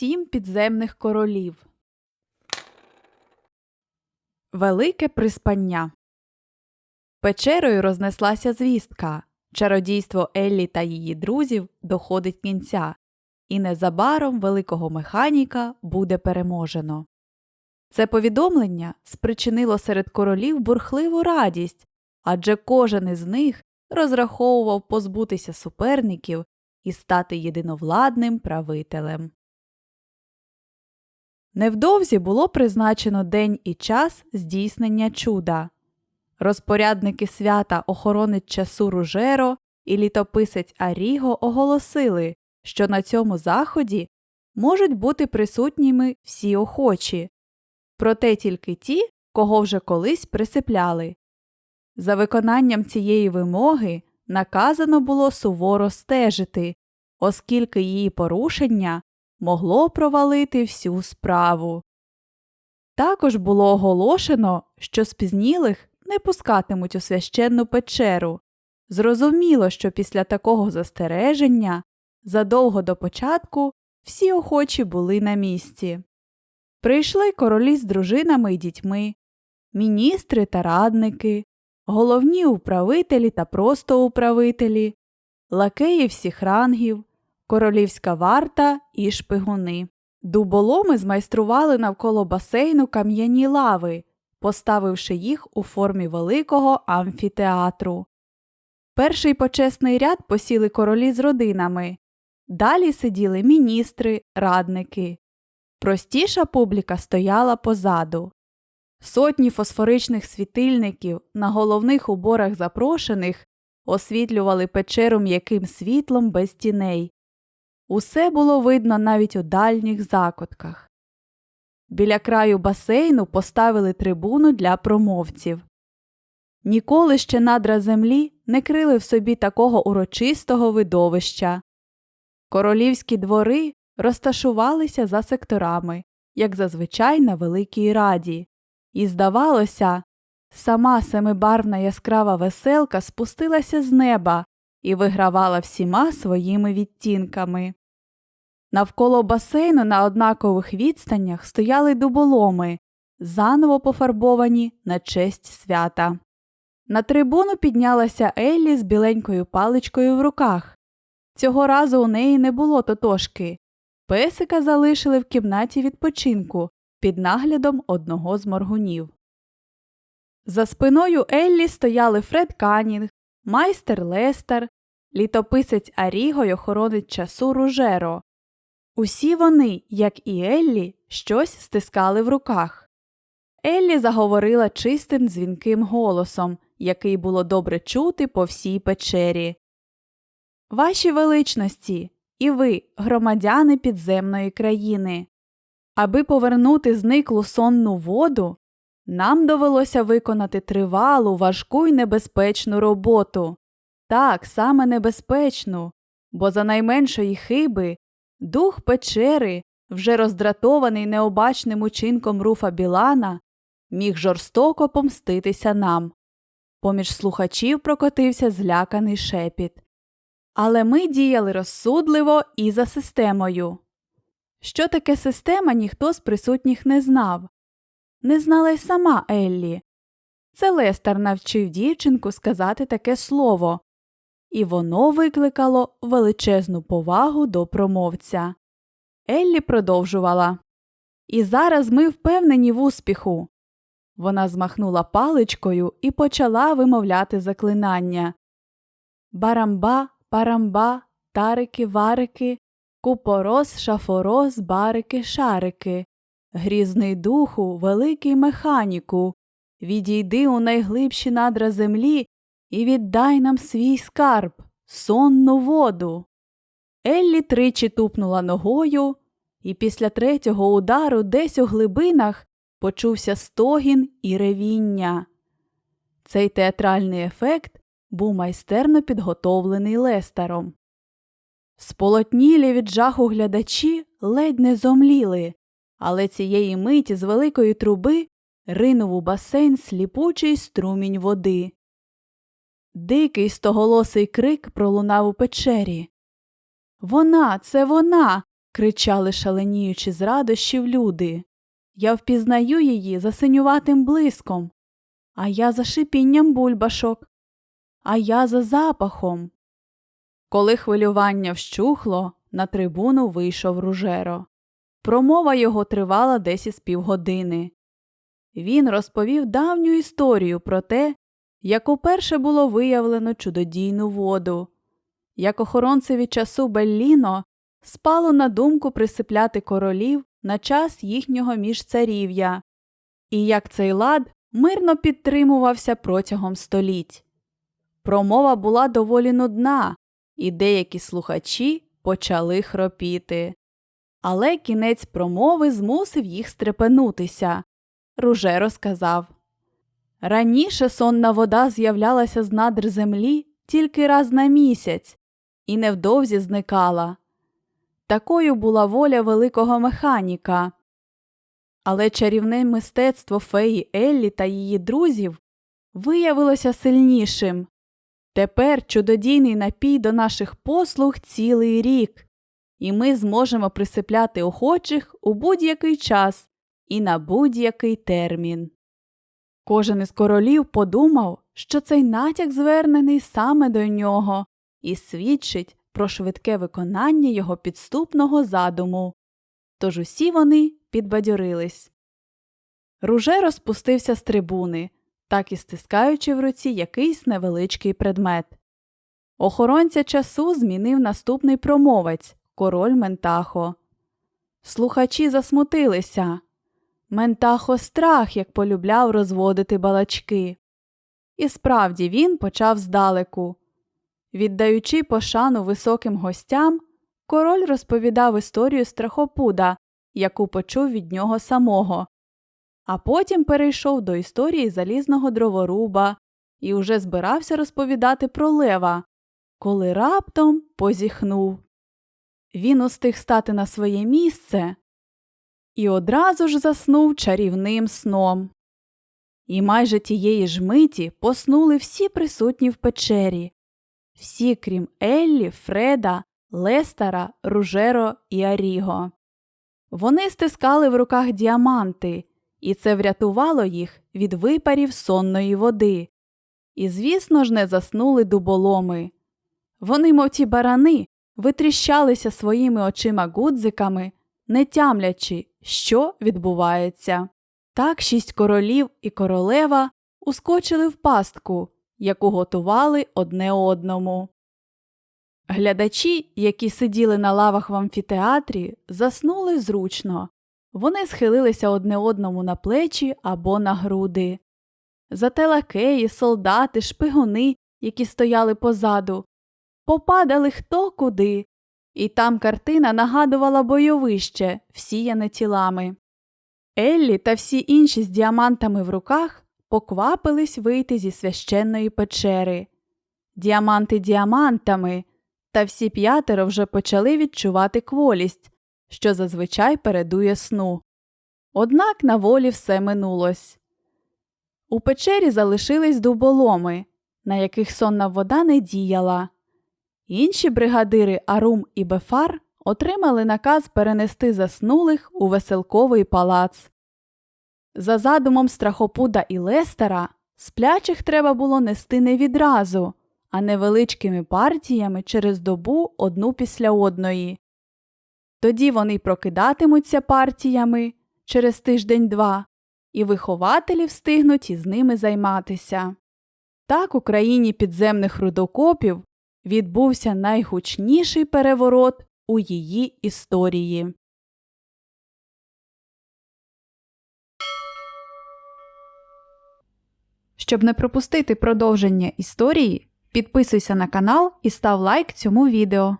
Сім підземних королів. Велике приспання. Печерою рознеслася звістка. Чародійство Еллі та її друзів доходить кінця, і незабаром великого механіка буде переможено. Це повідомлення спричинило серед королів бурхливу радість, адже кожен із них розраховував позбутися суперників і стати єдиновладним правителем. Невдовзі було призначено день і час здійснення чуда. Розпорядники свята охоронець часу Ружеро і літописець Аріго оголосили, що на цьому заході можуть бути присутніми всі охочі, проте тільки ті, кого вже колись присипляли. За виконанням цієї вимоги наказано було суворо стежити, оскільки її порушення могло провалити всю справу. Також було оголошено, що спізнілих не пускатимуть у священну печеру. Зрозуміло, що після такого застереження задовго до початку всі охочі були на місці. Прийшли королі з дружинами і дітьми, міністри та радники, головні управителі та просто управителі, лакеї всіх рангів, королівська варта і шпигуни. Дуболоми змайстрували навколо басейну кам'яні лави, поставивши їх у формі великого амфітеатру. Перший почесний ряд посіли королі з родинами, далі сиділи міністри, радники. Простіша публіка стояла позаду. Сотні фосфоричних світильників на головних уборах запрошених освітлювали печеру м'яким світлом без тіней. Усе було видно навіть у дальніх закутках. Біля краю басейну поставили трибуну для промовців. Ніколи ще надра землі не крили в собі такого урочистого видовища. Королівські двори розташувалися за секторами, як зазвичай на Великій Раді, і, здавалося, сама семибарвна яскрава веселка спустилася з неба і вигравала всіма своїми відтінками. Навколо басейну на однакових відстанях стояли дуболоми, заново пофарбовані на честь свята. На трибуну піднялася Еллі з біленькою паличкою в руках. Цього разу у неї не було тотошки. Песика залишили в кімнаті відпочинку під наглядом одного з моргунів. За спиною Еллі стояли Фред Канінг, майстер Лестер, літописець Аріго й охоронець часу Ружеро. Усі вони, як і Еллі, щось стискали в руках. Еллі заговорила чистим дзвінким голосом, який було добре чути по всій печері. Ваші величності, і ви, громадяни підземної країни. Аби повернути зниклу сонну воду, нам довелося виконати тривалу, важку й небезпечну роботу. Так, саме небезпечну, бо за найменшої хиби дух печери, вже роздратований необачним учинком руфа Білана, міг жорстоко помститися нам. Поміж слухачів прокотився зляканий шепіт. Але ми діяли розсудливо і за системою. Що таке система, ніхто з присутніх не знав. Не знала й сама Еллі. Це Лестер навчив дівчинку сказати таке слово, і воно викликало величезну повагу до промовця. Еллі продовжувала. І зараз ми впевнені в успіху. Вона змахнула паличкою і почала вимовляти заклинання. Барамба, парамба, тарики, варики, купорос, шафорос, барики, шарики. Грізний духу, великий механіку. Відійди у найглибші надра землі і віддай нам свій скарб, сонну воду. Еллі тричі тупнула ногою, і після третього удару десь у глибинах почувся стогін і ревіння. Цей театральний ефект був майстерно підготовлений Лестером. Сполотнілі від жаху глядачі ледь не зомліли, але цієї миті з великої труби ринув у басейн сліпучий струмінь води. Дикий стоголосий крик пролунав у печері. Вона, це вона. кричали шаленіючи з радощів люди. Я впізнаю її за синюватим блиском, а я за шипінням бульбашок, а я за запахом. Коли хвилювання вщухло, на трибуну вийшов Ружеро. Промова його тривала десь із півгодини. Він розповів давню історію про те, як уперше було виявлено чудодійну воду, як охоронцеві часу Белліно спало на думку присипляти королів на час їхнього міжцарів'я, і як цей лад мирно підтримувався протягом століть. Промова була доволі нудна, і деякі слухачі почали хропіти. Але кінець промови змусив їх стрепенутися. Ружеро сказав Раніше сонна вода з'являлася з надр землі тільки раз на місяць і невдовзі зникала. Такою була воля великого механіка. Але чарівне мистецтво феї Еллі та її друзів виявилося сильнішим. Тепер чудодійний напій до наших послуг цілий рік, і ми зможемо присипляти охочих у будь-який час і на будь-який термін. Кожен із королів подумав, що цей натяк звернений саме до нього і свідчить про швидке виконання його підступного задуму. Тож усі вони підбадьорились. Руже розпустився з трибуни, так і стискаючи в руці якийсь невеличкий предмет. Охоронця часу змінив наступний промовець король Ментахо. Слухачі засмутилися. Ментахо страх, як полюбляв розводити балачки. І справді він почав здалеку. Віддаючи пошану високим гостям, король розповідав історію страхопуда, яку почув від нього самого, а потім перейшов до історії залізного дроворуба і уже збирався розповідати про лева, коли раптом позіхнув. Він устиг стати на своє місце і одразу ж заснув чарівним сном. І майже тієї ж миті поснули всі присутні в печері, всі, крім Еллі, Фреда, Лестера, Ружеро і Аріго. Вони стискали в руках діаманти, і це врятувало їх від випарів сонної води. І, звісно ж, не заснули дуболоми. Вони, мов ті барани, витріщалися своїми очима гудзиками, не тямлячи, що відбувається. Так шість королів і королева ускочили в пастку, яку готували одне одному. Глядачі, які сиділи на лавах в амфітеатрі, заснули зручно. Вони схилилися одне одному на плечі або на груди. Зате лакеї, солдати, шпигуни, які стояли позаду, попадали хто куди, і там картина нагадувала бойовище, всіяне тілами. Еллі та всі інші з діамантами в руках поквапились вийти зі священної печери. Діаманти діамантами, та всі п'ятеро вже почали відчувати кволість, що зазвичай передує сну. Однак на волі все минулось. У печері залишились дуболоми, на яких сонна вода не діяла. Інші бригадири Арум і Бефар отримали наказ перенести заснулих у веселковий палац. За задумом страхопуда і Лестера сплячих треба було нести не відразу, а невеличкими партіями через добу одну після одної. Тоді вони прокидатимуться партіями через тиждень-два, і вихователі встигнуть із ними займатися. Так у країні підземних рудокопів відбувся найгучніший переворот у її історії. Щоб не пропустити продовження історії, підписуйся на канал і став лайк цьому відео.